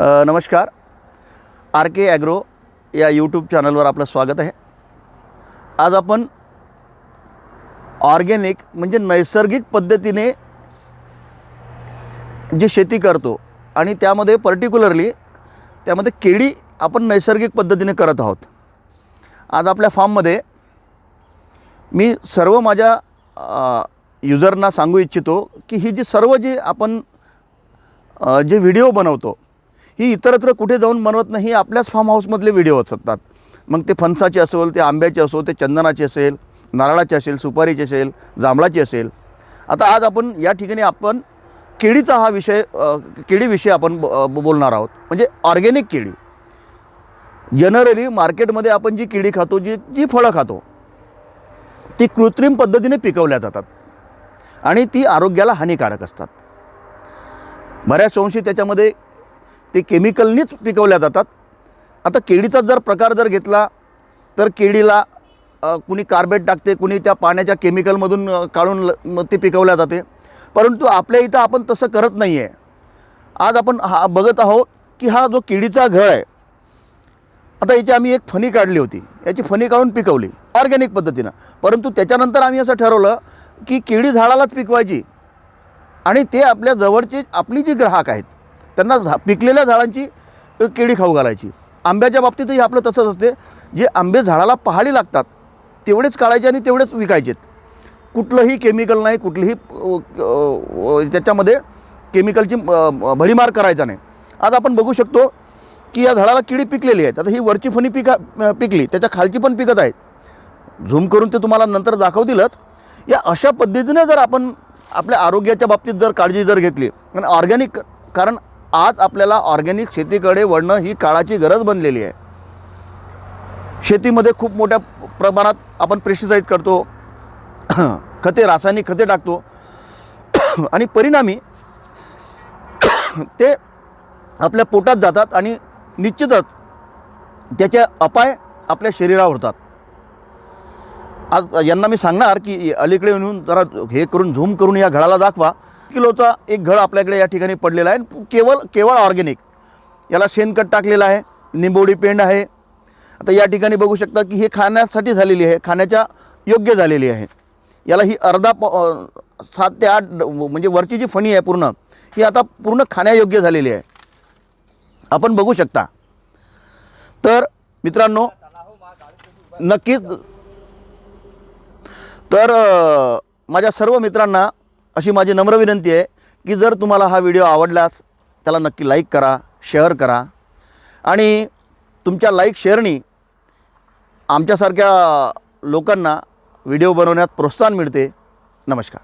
नमस्कार. R K agro या YouTube चॅनलवर आपलं स्वागत आहे. आज आपण ऑर्गॅनिक म्हणजे नैसर्गिक पद्धतीने जी शेती करतो आणि त्यामध्ये पर्टिक्युलरली त्यामध्ये केळी आपण नैसर्गिक पद्धतीने करत आहोत. आज आपल्या फार्ममध्ये मी सर्व माझ्या युजरना सांगू इच्छितो की ही जी सर्व जी आपण जे व्हिडिओ बनवतो ही इतरत्र कुठे जाऊन बनवत नाही आपल्याच फार्म हाऊसमधले व्हिडिओ असतात. मग ते फणसाचे असेल ते आंब्याचे असो ते चंदनाचे असेल नारळाचे असेल सुपारीचे असेल जांभळाची असेल. आता आज आपण या ठिकाणी आपण केळीचा हा विषय केळीविषयी आपण ब बोलणार आहोत. म्हणजे ऑर्गॅनिक केळी. जनरली मार्केटमध्ये आपण जी केळी खातो जी जी फळं खातो ती कृत्रिम पद्धतीने पिकवल्या जातात. आणि ती आरोग्याला हानिकारक असतात. बऱ्याच अंशी त्याच्यामध्ये ते केमिकलनीच पिकवल्या जातात. आता केळीचा जर प्रकार जर घेतला तर केळीला कुणी कार्बेट टाकते कुणी त्या पाण्याच्या केमिकलमधून काढून ल- मग ते पिकवल्या जाते. परंतु आपल्या इथं आपण तसं करत नाही आहे आज आपण हा बघत आहोत की हा जो केळीचा घळ आहे आता याची आम्ही एक फणी काढली होती. याची फणी काढून पिकवली ऑर्गॅनिक पद्धतीनं. परंतु त्याच्यानंतर आम्ही असं ठरवलं की केळी झाडालाच पिकवायची आणि ते आपल्या जवळचे आपली जी ग्राहक आहेत त्यांना झा पिकलेल्या झाडांची केळी खाऊ घालायची. आंब्याच्या बाबतीतही आपलं तसंच असते. जे आंबे झाडाला पहाडी लागतात तेवढेच काढायचे आणि तेवढेच विकायचेत. कुठलंही केमिकल नाही कुठलीही त्याच्यामध्ये केमिकलची भडीमार करायचा नाही. आज आपण बघू शकतो की या झाडाला किडी पिकलेली आहेत. आता ही वरची फणी पिका पिकली त्याच्या खालची पण पिकत आहेत. झूम करून ते तुम्हाला नंतर दाखवतीलच. या अशा पद्धतीने जर आपण आपल्या आरोग्याच्या बाबतीत जर काळजी जर घेतली आणि ऑर्गॅनिक कारण आज आपल्याला ऑर्गॅनिक शेतीकडे वळणं ही काळाची गरज बनलेली आहे. शेतीमध्ये खूप मोठ्या प्रमाणात आपण प्रेशिसाईज करतो खते रासायनिक खते टाकतो. आणि परिणामी ते आपल्या पोटात जातात आणि निश्चितच त्याचे अपाय आपल्या शरीरावर होतात. आज यांना मी सांगणार की अलीकडे येऊन जरा हे करून झूम करून या घडाला दाखवा. किलोचा एक घड आपल्याकडे या ठिकाणी पडलेला आहे. आणि केवळ केवळ ऑर्गॅनिक. याला शेणखत टाकलेलं आहे. निंबोडी पेंड आहे. आता या ठिकाणी बघू शकता की हे खाण्यासाठी झालेली आहे. खाण्याच्या योग्य झालेली आहे. याला ही अर्धा प सात ते आठ ड- म्हणजे वरची जी फणी आहे पूर्ण ही आता पूर्ण खाण्यायोग्य झालेली आहे. आपण बघू शकता. तर मित्रांनो नक्कीच तर माझ्या सर्व मित्रांना अशी माझी नम्र विनंती आहे की जर तुम्हाला हा व्हिडिओ आवडलाच त्याला नक्की लाईक करा शेअर करा. आणि तुमच्या लाईक शेअरनी आमच्यासारख्या लोकांना व्हिडिओ बनवण्यात प्रोत्साहन मिळते. नमस्कार.